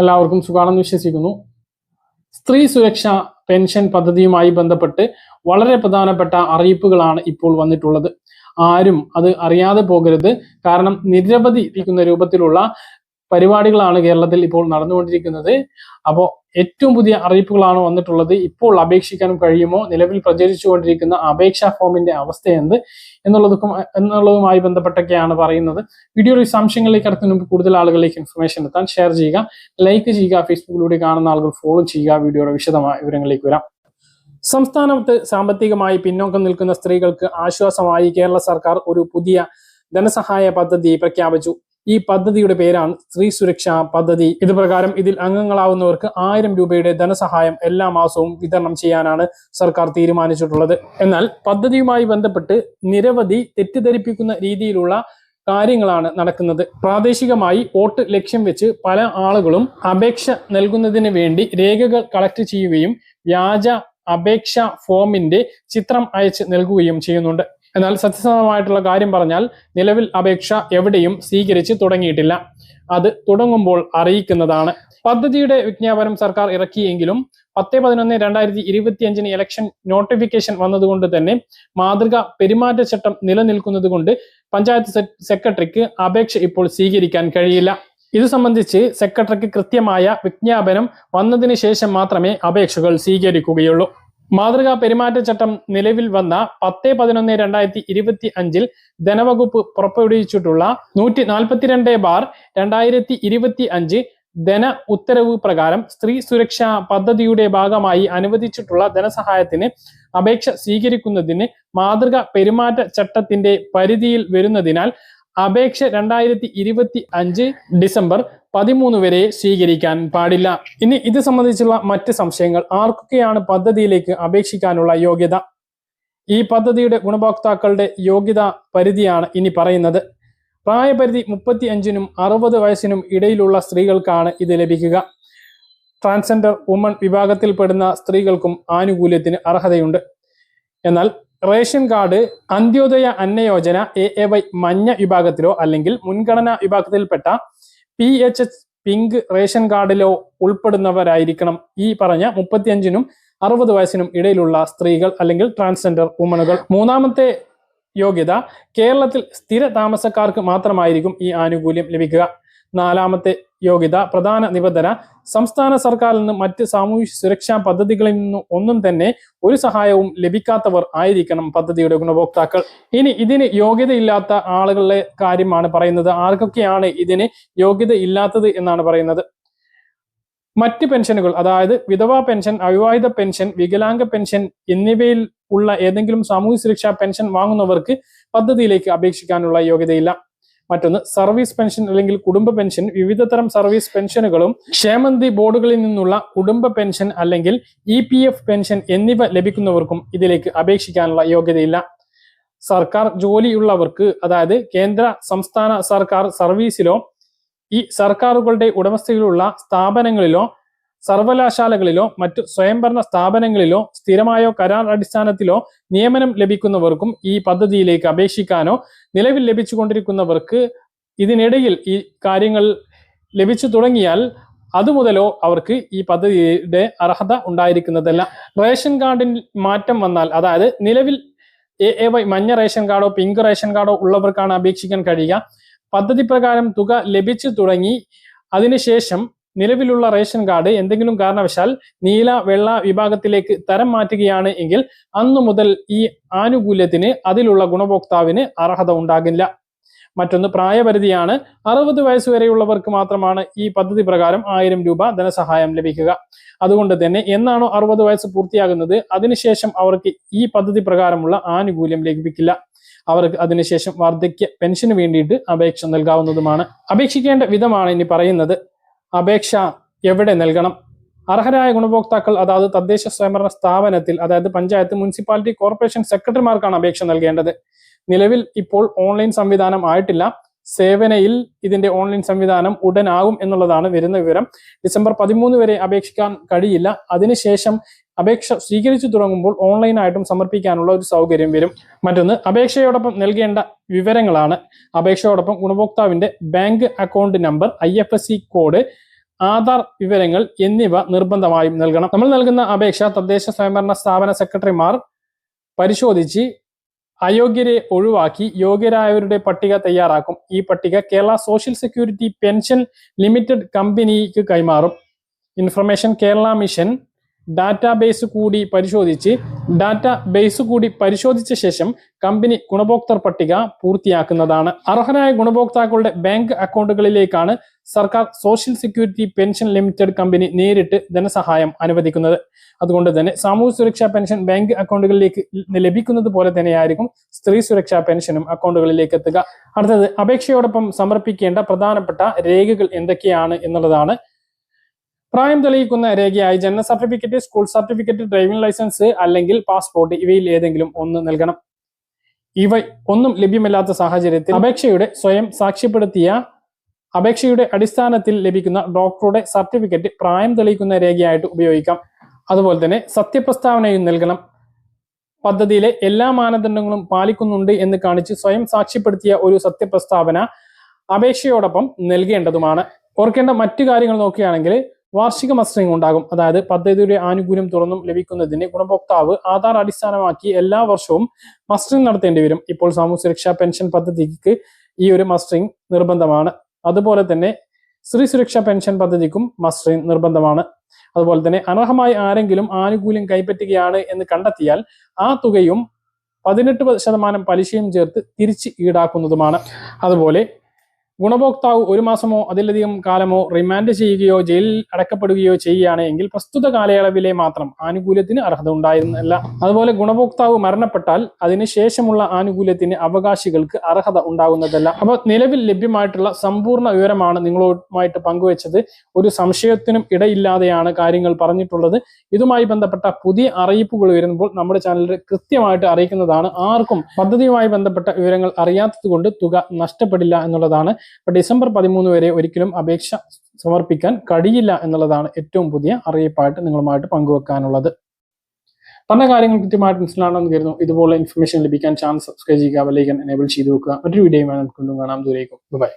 എല്ലാവർക്കും സുഖാണെന്ന് വിശ്വസിക്കുന്നു. സ്ത്രീ സുരക്ഷ പെൻഷൻ പദ്ധതിയുമായി ബന്ധപ്പെട്ട് വളരെ പ്രധാനപ്പെട്ട അറിയിപ്പുകളാണ് ഇപ്പോൾ വന്നിട്ടുള്ളത്. ആരും അത് അറിയാതെ പോകരുത്. കാരണം നിരവധി ഇരിക്കുന്ന രൂപത്തിലുള്ള പരിപാടികളാണ് കേരളത്തിൽ ഇപ്പോൾ നടന്നുകൊണ്ടിരിക്കുന്നത്. അപ്പോൾ ഏറ്റവും പുതിയ അറിയിപ്പുകളാണ് വന്നിട്ടുള്ളത്. ഇപ്പോൾ അപേക്ഷിക്കാനും കഴിയുമോ? നിലവിൽ പ്രചരിച്ചുകൊണ്ടിരിക്കുന്ന അപേക്ഷാ ഫോമിന്റെ അവസ്ഥ എന്ത് എന്നുള്ളതൊക്കെ എന്നുള്ളതുമായി ബന്ധപ്പെട്ടൊക്കെയാണ് പറയുന്നത്. വീഡിയോ സംശയങ്ങളിലേക്ക് കടത്തുന്ന മുമ്പ് കൂടുതൽ ആളുകളിലേക്ക് ഇൻഫർമേഷൻ എത്താൻ ഷെയർ ചെയ്യുക ലൈക്ക് ചെയ്യുക ഫേസ്ബുക്കിലൂടെ കാണുന്ന ആളുകൾ ഫോളോ ചെയ്യുക. വീഡിയോയുടെ വിശദമായ വിവരങ്ങളിലേക്ക് വരാം. സംസ്ഥാനത്ത് സാമ്പത്തികമായി പിന്നോക്കം നിൽക്കുന്ന സ്ത്രീകൾക്ക് ആശ്വാസമായി കേരള സർക്കാർ ഒരു പുതിയ ധനസഹായ പദ്ധതി പ്രഖ്യാപിച്ചു. ഈ പദ്ധതിയുടെ പേരാണ് സ്ത്രീ സുരക്ഷാ പദ്ധതി. ഇത് പ്രകാരം ഇതിൽ അംഗങ്ങളാവുന്നവർക്ക് ആയിരം രൂപയുടെ ധനസഹായം എല്ലാ മാസവും വിതരണം ചെയ്യാനാണ് സർക്കാർ തീരുമാനിച്ചിട്ടുള്ളത്. എന്നാൽ പദ്ധതിയുമായി ബന്ധപ്പെട്ട് നിരവധി തെറ്റിദ്ധരിപ്പിക്കുന്ന രീതിയിലുള്ള കാര്യങ്ങളാണ് നടക്കുന്നത്. പ്രാദേശികമായി വോട്ട് ലക്ഷ്യം വെച്ച് പല ആളുകളും അപേക്ഷ നൽകുന്നതിന് വേണ്ടി രേഖകൾ കളക്ട് ചെയ്യുകയും വ്യാജ അപേക്ഷ ഫോമിന്റെ ചിത്രം അയച്ച് നൽകുകയും ചെയ്യുന്നുണ്ട്. എന്നാൽ സത്യസന്ധമായിട്ടുള്ള കാര്യം പറഞ്ഞാൽ നിലവിൽ അപേക്ഷ എവിടെയും സ്വീകരിച്ച് തുടങ്ങിയിട്ടില്ല. അത് തുടങ്ങുമ്പോൾ അറിയിക്കുന്നതാണ്. പദ്ധതിയുടെ വിജ്ഞാപനം സർക്കാർ ഇറക്കിയെങ്കിലും പത്ത് പതിനൊന്ന് രണ്ടായിരത്തി ഇരുപത്തി അഞ്ചിന് ഇലക്ഷൻ നോട്ടിഫിക്കേഷൻ വന്നതുകൊണ്ട് തന്നെ മാതൃക പെരുമാറ്റച്ചട്ടം നിലനിൽക്കുന്നത് കൊണ്ട് പഞ്ചായത്ത് സെക്രട്ടറിക്ക് അപേക്ഷ ഇപ്പോൾ സ്വീകരിക്കാൻ കഴിയില്ല. ഇത് സംബന്ധിച്ച് സെക്രട്ടറിക്ക് കൃത്യമായ വിജ്ഞാപനം വന്നതിന് ശേഷം മാത്രമേ അപേക്ഷകൾ സ്വീകരിക്കുകയുള്ളൂ. മാതൃകാ പെരുമാറ്റച്ചട്ടം നിലവിൽ വന്ന പത്ത് പതിനൊന്ന് രണ്ടായിരത്തി ഇരുപത്തി അഞ്ചിൽ ധനവകുപ്പ് പുറപ്പെടുവിച്ചിട്ടുള്ള നൂറ്റി നാൽപ്പത്തിരണ്ട് ബാർ രണ്ടായിരത്തി ഇരുപത്തി അഞ്ച് ധന ഉത്തരവ് പ്രകാരം സ്ത്രീ സുരക്ഷാ പദ്ധതിയുടെ ഭാഗമായി അനുവദിച്ചിട്ടുള്ള ധനസഹായത്തിന് അപേക്ഷ സ്വീകരിക്കുന്നതിന് മാതൃക പെരുമാറ്റ ചട്ടത്തിന്റെ പരിധിയിൽ വരുന്നതിനാൽ അപേക്ഷ രണ്ടായിരത്തി ഇരുപത്തി അഞ്ച് ഡിസംബർ പതിമൂന്ന് വരെ സ്വീകരിക്കാൻ പാടില്ല. ഇനി ഇത് സംബന്ധിച്ചുള്ള മറ്റ് സംശയങ്ങൾ. ആർക്കൊക്കെയാണ് പദ്ധതിയിലേക്ക് അപേക്ഷിക്കാനുള്ള യോഗ്യത? ഈ പദ്ധതിയുടെ ഗുണഭോക്താക്കളുടെ യോഗ്യത പരിധിയാണ് ഇനി പറയുന്നത്. പ്രായപരിധി മുപ്പത്തി അഞ്ചിനും അറുപത് വയസ്സിനും ഇടയിലുള്ള സ്ത്രീകൾക്കാണ് ഇത് ലഭിക്കുക. ട്രാൻസ്ജെൻഡർ വുമൺ വിഭാഗത്തിൽപ്പെടുന്ന സ്ത്രീകൾക്കും ആനുകൂല്യത്തിന് അർഹതയുണ്ട്. എന്നാൽ ration card Antyodaya Anna Yojana A A Y മഞ്ഞ വിഭാഗത്തിലോ അല്ലെങ്കിൽ മുൻഗണനാ വിഭാഗത്തിൽപ്പെട്ട P H H pink ration കാർഡിലോ ഉൾപ്പെടുന്നവരായിരിക്കണം ഈ പറഞ്ഞ മുപ്പത്തിയഞ്ചിനും അറുപത് വയസ്സിനും ഇടയിലുള്ള സ്ത്രീകൾ അല്ലെങ്കിൽ ട്രാൻസ്ജെൻഡർ വുമണുകൾ. മൂന്നാമത്തെ യോഗ്യത കേരളത്തിൽ സ്ഥിര താമസക്കാർക്ക് മാത്രമായിരിക്കും ഈ ആനുകൂല്യം ലഭിക്കുക. നാലാമത്തെ യോഗ്യത പ്രധാന നിബന്ധന. സംസ്ഥാന സർക്കാരിൽ നിന്ന് മറ്റ് സാമൂഹ്യ സുരക്ഷാ പദ്ധതികളിൽ നിന്നും ഒന്നും തന്നെ ഒരു സഹായവും ലഭിക്കാത്തവർ ആയിരിക്കണം പദ്ധതിയുടെ ഗുണഭോക്താക്കൾ. ഇനി ഇതിന് യോഗ്യതയില്ലാത്ത ആളുകളുടെ കാര്യമാണ് പറയുന്നത്. ആർക്കൊക്കെയാണ് ഇതിന് യോഗ്യത ഇല്ലാത്തത് എന്നാണ് പറയുന്നത്. മറ്റ് പെൻഷനുകൾ അതായത് വിധവാ പെൻഷൻ അവിവാഹിത പെൻഷൻ വികലാംഗ പെൻഷൻ എന്നിവയിൽ ഉള്ള ഏതെങ്കിലും സാമൂഹ്യ സുരക്ഷാ പെൻഷൻ വാങ്ങുന്നവർക്ക് പദ്ധതിയിലേക്ക് അപേക്ഷിക്കാനുള്ള യോഗ്യതയില്ല. മറ്റൊന്ന് സർവീസ് പെൻഷൻ അല്ലെങ്കിൽ കുടുംബ പെൻഷൻ. വിവിധ തരം സർവീസ് പെൻഷനുകളും ക്ഷേമന്തി ബോർഡുകളിൽ നിന്നുള്ള കുടുംബ പെൻഷൻ അല്ലെങ്കിൽ ഇ പെൻഷൻ എന്നിവ ലഭിക്കുന്നവർക്കും ഇതിലേക്ക് അപേക്ഷിക്കാനുള്ള യോഗ്യതയില്ല. സർക്കാർ ജോലിയുള്ളവർക്ക് അതായത് കേന്ദ്ര സംസ്ഥാന സർക്കാർ സർവീസിലോ ഈ സർക്കാരുകളുടെ ഉടമസ്ഥയിലുള്ള സ്ഥാപനങ്ങളിലോ സർവകലാശാലകളിലോ മറ്റു സ്വയംഭരണ സ്ഥാപനങ്ങളിലോ സ്ഥിരമായോ കരാർ അടിസ്ഥാനത്തിലോ നിയമനം ലഭിക്കുന്നവർക്കും ഈ പദ്ധതിയിലേക്ക് അപേക്ഷിക്കാനോ നിലവിൽ ലഭിച്ചുകൊണ്ടിരിക്കുന്നവർക്ക് ഇതിനിടയിൽ ഈ കാര്യങ്ങൾ ലഭിച്ചു തുടങ്ങിയാൽ അതുമുതലോ അവർക്ക് ഈ പദ്ധതിയുടെ അർഹത ഉണ്ടായിരിക്കുന്നതല്ല. റേഷൻ കാർഡിൽ മാറ്റം വന്നാൽ അതായത് നിലവിൽ എ എ വൈ മഞ്ഞ റേഷൻ കാർഡോ പിങ്ക് റേഷൻ കാർഡോ ഉള്ളവർക്കാണ് അപേക്ഷിക്കാൻ കഴിയുക. പദ്ധതി പ്രകാരം തുക ലഭിച്ചു തുടങ്ങി അതിനുശേഷം നിലവിലുള്ള റേഷൻ കാർഡ് എന്തെങ്കിലും കാരണവശാൽ നീല വെള്ള വിഭാഗത്തിലേക്ക് തരം മാറ്റുകയാണ് എങ്കിൽ അന്നു മുതൽ ഈ ആനുകൂല്യത്തിന് അതിലുള്ള ഗുണഭോക്താവിന് അർഹത ഉണ്ടാകില്ല. മറ്റൊന്ന് പ്രായപരിധിയാണ്. അറുപത് വരെയുള്ളവർക്ക് മാത്രമാണ് ഈ പദ്ധതി പ്രകാരം ആയിരം രൂപ ധനസഹായം ലഭിക്കുക. അതുകൊണ്ട് തന്നെ എന്നാണോ അറുപത് വയസ്സ് പൂർത്തിയാകുന്നത്? അതിനുശേഷം അവർക്ക് ഈ പദ്ധതി പ്രകാരമുള്ള ആനുകൂല്യം ലഭിക്കില്ല. അവർക്ക് അതിനുശേഷം വാർദ്ധക്യ പെൻഷന് വേണ്ടിയിട്ട് അപേക്ഷ നൽകാവുന്നതുമാണ്. അപേക്ഷിക്കേണ്ട വിധമാണ് ഇനി പറയുന്നത്. അപേക്ഷ എവിടെ നൽകണം? അർഹരായ ഗുണഭോക്താക്കൾ അതായത് തദ്ദേശ സ്വയംഭരണ സ്ഥാപനത്തിൽ അതായത് പഞ്ചായത്ത് മുനിസിപ്പാലിറ്റി കോർപ്പറേഷൻ സെക്രട്ടറിമാർക്കാണ് അപേക്ഷ നൽകേണ്ടത്. നിലവിൽ ഇപ്പോൾ ഓൺലൈൻ സംവിധാനം ആയിട്ടില്ല. സേവനയിൽ ഇതിന്റെ ഓൺലൈൻ സംവിധാനം ഉടനാകും എന്നുള്ളതാണ് വരുന്ന വിവരം. ഡിസംബർ പതിമൂന്ന് വരെ അപേക്ഷിക്കാൻ കഴിയില്ല. അതിനുശേഷം അപേക്ഷ സ്വീകരിച്ചു തുടങ്ങുമ്പോൾ ഓൺലൈനായിട്ടും സമർപ്പിക്കാനുള്ള ഒരു സൗകര്യം വരും. മറ്റൊന്ന് അപേക്ഷയോടൊപ്പം നൽകേണ്ട വിവരങ്ങളാണ്. അപേക്ഷയോടൊപ്പം ഗുണഭോക്താവിന്റെ bank account number I code Aadhaar വിവരങ്ങൾ എന്നിവ നിർബന്ധമായും നൽകണം. നമ്മൾ നൽകുന്ന അപേക്ഷ തദ്ദേശ സ്വയംഭരണ സ്ഥാപന സെക്രട്ടറിമാർ പരിശോധിച്ച് അയോഗ്യരെ ഒഴിവാക്കി യോഗ്യരായവരുടെ പട്ടിക തയ്യാറാക്കും. ഈ പട്ടിക Kerala social security pension limited കമ്പനിക്ക് കൈമാറും. ഇൻഫർമേഷൻ കേരള മിഷൻ ഡാറ്റാബേസ് കൂടി പരിശോധിച്ച് ഡാറ്റാബേസ് കൂടി പരിശോധിച്ച ശേഷം കമ്പനി ഗുണഭോക്തൃ പട്ടിക പൂർത്തിയാക്കുന്നതാണ്. അർഹരായ ഗുണഭോക്താക്കളുടെ ബാങ്ക് അക്കൗണ്ടുകളിലേക്കാണ് സർക്കാർ social security pension limited company നേരിട്ട് ധനസഹായം അനുവദിക്കുന്നത്. അതുകൊണ്ട് തന്നെ സാമൂഹ്യ സുരക്ഷാ പെൻഷൻ ബാങ്ക് അക്കൗണ്ടുകളിലേക്ക് ലഭിക്കുന്നത് പോലെ തന്നെയായിരിക്കും സ്ത്രീ സുരക്ഷാ പെൻഷനും അക്കൗണ്ടുകളിലേക്ക് എത്തുക. അടുത്തത് അപേക്ഷയോടൊപ്പം സമർപ്പിക്കേണ്ട പ്രധാനപ്പെട്ട രേഖകൾ എന്തൊക്കെയാണ് എന്നുള്ളതാണ് പ്രായം തെളിയിക്കുന്ന രേഖയായി ജനന certificate school certificate driving licence അല്ലെങ്കിൽ പാസ്പോർട്ട് ഇവയിൽ ഏതെങ്കിലും ഒന്ന് നൽകണം. ഇവ ഒന്നും ലഭ്യമല്ലാത്ത സാഹചര്യത്തിൽ അപേക്ഷയുടെ സ്വയം സാക്ഷ്യപ്പെടുത്തിയ അപേക്ഷയുടെ അടിസ്ഥാനത്തിൽ ലഭിക്കുന്ന ഡോക്ടറുടെ സർട്ടിഫിക്കറ്റ് പ്രായം തെളിയിക്കുന്ന രേഖയായിട്ട് ഉപയോഗിക്കാം. അതുപോലെ തന്നെ സത്യപ്രസ്താവനയും നൽകണം. പദ്ധതിയിലെ എല്ലാ മാനദണ്ഡങ്ങളും പാലിക്കുന്നുണ്ട് എന്ന് കാണിച്ച് സ്വയം സാക്ഷ്യപ്പെടുത്തിയ ഒരു സത്യപ്രസ്താവന അപേക്ഷയോടൊപ്പം നൽകേണ്ടതുമാണ്. ഓർക്കേണ്ട മറ്റു കാര്യങ്ങൾ നോക്കുകയാണെങ്കിൽ വാർഷിക മസ്റ്ററിംഗ് ഉണ്ടാകും. അതായത് പദ്ധതിയുടെ ആനുകൂല്യം തുറന്നും ലഭിക്കുന്നതിന് ഗുണഭോക്താവ് ആധാർ അടിസ്ഥാനമാക്കി എല്ലാ വർഷവും മസ്റ്ററിംഗ് നടത്തേണ്ടി വരും. ഇപ്പോൾ സാമൂഹ്യ സുരക്ഷാ പെൻഷൻ പദ്ധതിക്ക് ഈ ഒരു മസ്റ്ററിംഗ് നിർബന്ധമാണ്. അതുപോലെ തന്നെ സ്ത്രീ സുരക്ഷാ പെൻഷൻ പദ്ധതിക്കും മസ്റ്ററിംഗ് നിർബന്ധമാണ്. അതുപോലെ തന്നെ അനർഹമായി ആരെങ്കിലും ആനുകൂല്യം കൈപ്പറ്റുകയാണ് എന്ന് കണ്ടെത്തിയാൽ ആ തുകയും പതിനെട്ട് ശതമാനം പലിശയും ചേർത്ത് തിരിച്ച് ഈടാക്കുന്നതുമാണ്. അതുപോലെ ഗുണഭോക്താവ് ഒരു മാസമോ അതിലധികം കാലമോ റിമാൻഡ് ചെയ്യുകയോ ജയിലിൽ അടക്കപ്പെടുകയോ ചെയ്യുകയാണെങ്കിൽ പ്രസ്തുത കാലയളവിലെ മാത്രം ആനുകൂല്യത്തിന് അർഹത ഉണ്ടായിരുന്നില്ല. അതുപോലെ ഗുണഭോക്താവ് മരണപ്പെട്ടാൽ അതിനുശേഷമുള്ള ആനുകൂല്യത്തിന് അവകാശികൾക്ക് അർഹത ഉണ്ടാകുന്നതല്ല. അപ്പോൾ നിലവിൽ ലഭ്യമായിട്ടുള്ള സമ്പൂർണ വിവരമാണ് നിങ്ങളുമായിട്ട് പങ്കുവച്ചത്. ഒരു സംശയത്തിനും ഇടയില്ലാതെയാണ് കാര്യങ്ങൾ പറഞ്ഞിട്ടുള്ളത്. ഇതുമായി ബന്ധപ്പെട്ട പുതിയ അറിയിപ്പുകൾ വരുമ്പോൾ നമ്മുടെ ചാനലിൽ കൃത്യമായിട്ട് അറിയിക്കുന്നതാണ്. ആർക്കും പദ്ധതിയുമായി ബന്ധപ്പെട്ട വിവരങ്ങൾ അറിയാത്തത് കൊണ്ട് തുക നഷ്ടപ്പെടില്ല എന്നുള്ളതാണ്. അപ്പൊ ഡിസംബർ പതിമൂന്ന് വരെ ഒരിക്കലും അപേക്ഷ സമർപ്പിക്കാൻ കഴിയില്ല എന്നുള്ളതാണ് ഏറ്റവും പുതിയ അറിയിപ്പായിട്ട് നിങ്ങളുമായിട്ട് പങ്കുവെക്കാനുള്ളത്. പറഞ്ഞ കാര്യങ്ങൾ കൃത്യമായിട്ട് മനസ്സിലാണെന്ന് കരുതുന്നു. ഇതുപോലെ ഇൻഫർമേഷൻ ലഭിക്കാൻ ചാനൽ സബ്സ്ക്രൈബ് ചെയ്യുക ബെല്ലൈക്കൻ എനേബിൾ ചെയ്ത് വെക്കുക. മറ്റൊരു വീഡിയോയുമായി നമുക്ക് വീണ്ടും കാണാം. ദൂരേക്കും ബൈ